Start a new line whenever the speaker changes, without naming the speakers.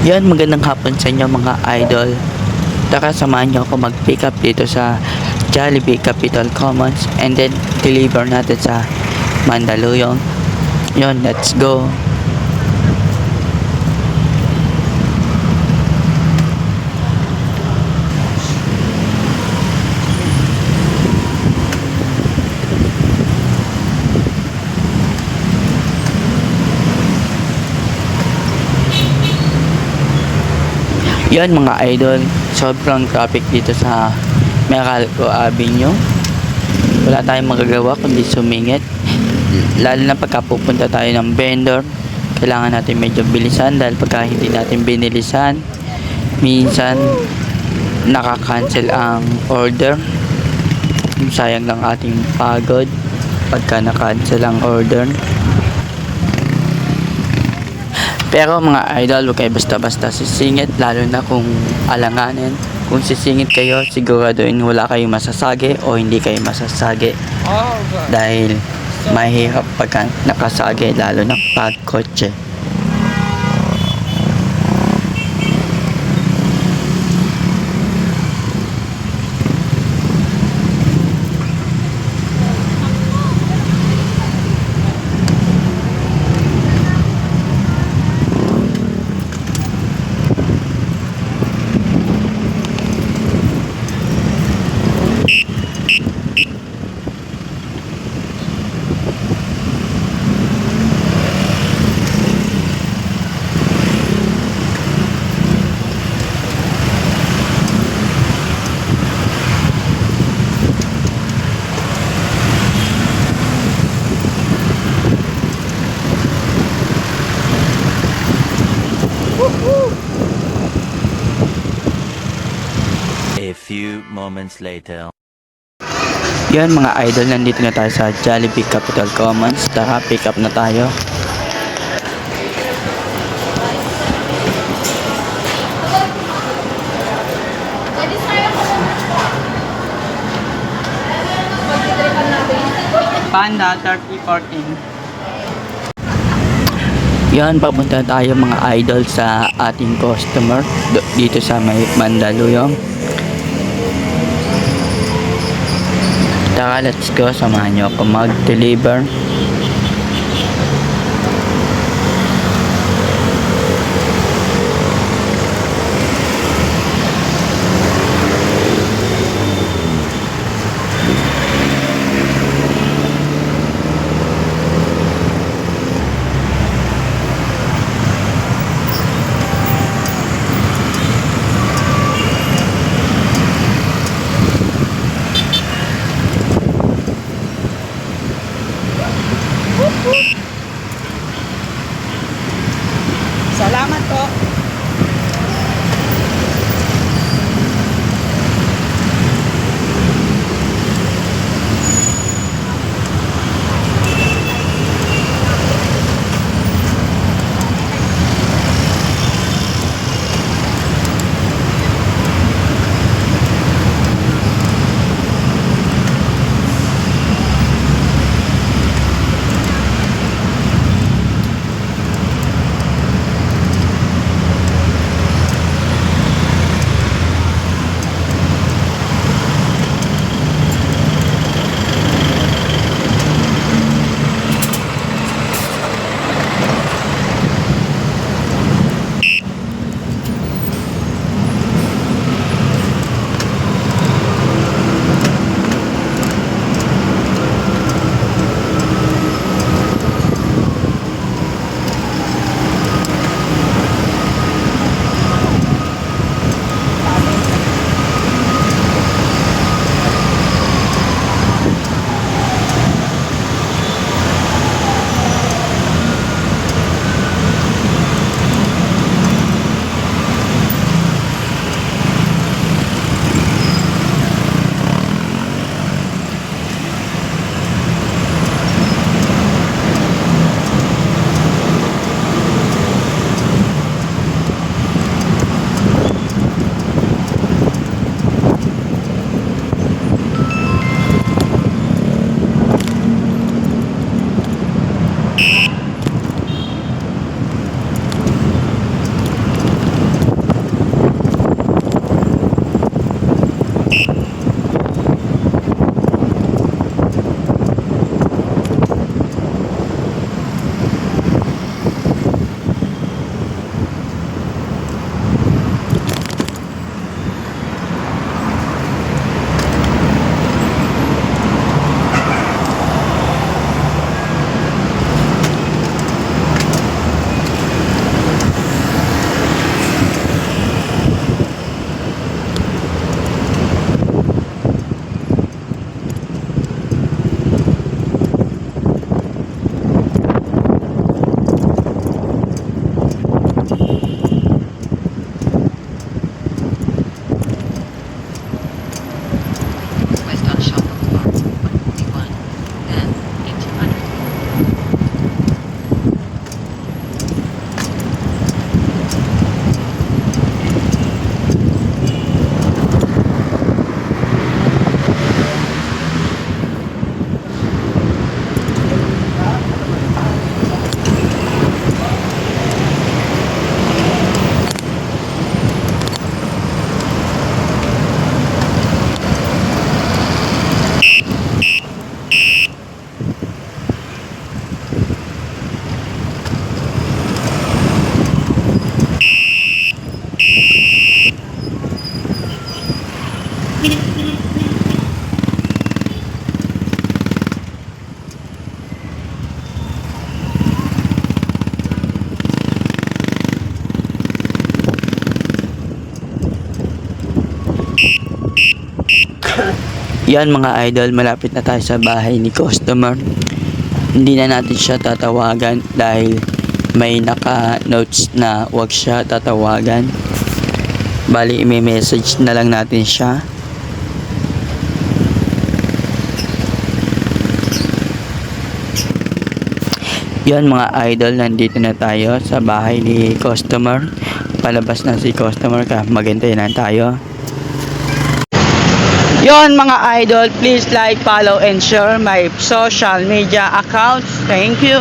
Yan, magandang hapon sa inyo mga idol. Tara, samahan nyo ako mag-pick up dito sa Jollibee Capital Commons and then deliver natin sa Mandaluyong. Yon, let's go. Yan mga idol, sobrang traffic dito sa Meralco Avenue. Wala tayong magagawa kundi sumingit. Lalo na pagka pupunta tayo ng vendor, kailangan natin medyo bilisan dahil pagka hindi natin binilisan, minsan nakakancel ang order. Sayang lang ating pagod pagka na-cancel ang order. Pero mga idol, huwag kayo basta-basta sisingit, lalo na kung alanganin. Kung sisingit kayo, siguraduhin wala kayong masasagi o hindi kayo masasagi.
Oh.
Dahil mahirap pagka nakasagi, lalo na pag kotse.
Moments later.
Yan mga idol, nandito na tayo sa Jollibee Capital Commons. Tara, pick up na tayo. Panda 3014. Yan, papunta tayo mga idol sa ating customer dito sa may Mandaluyong. Tara, let's go. Samahan nyo ako mag-deliver. Yan mga idol, malapit na tayo sa bahay ni customer. Hindi na natin siya tatawagan dahil may naka-notes na wag siya tatawagan. Bali, i-message na lang natin siya. Yan mga idol, nandito na tayo sa bahay ni customer. Palabas na si customer ka, maghintay na tayo. Yon mga idol, please like, follow, and share my social media accounts. Thank you.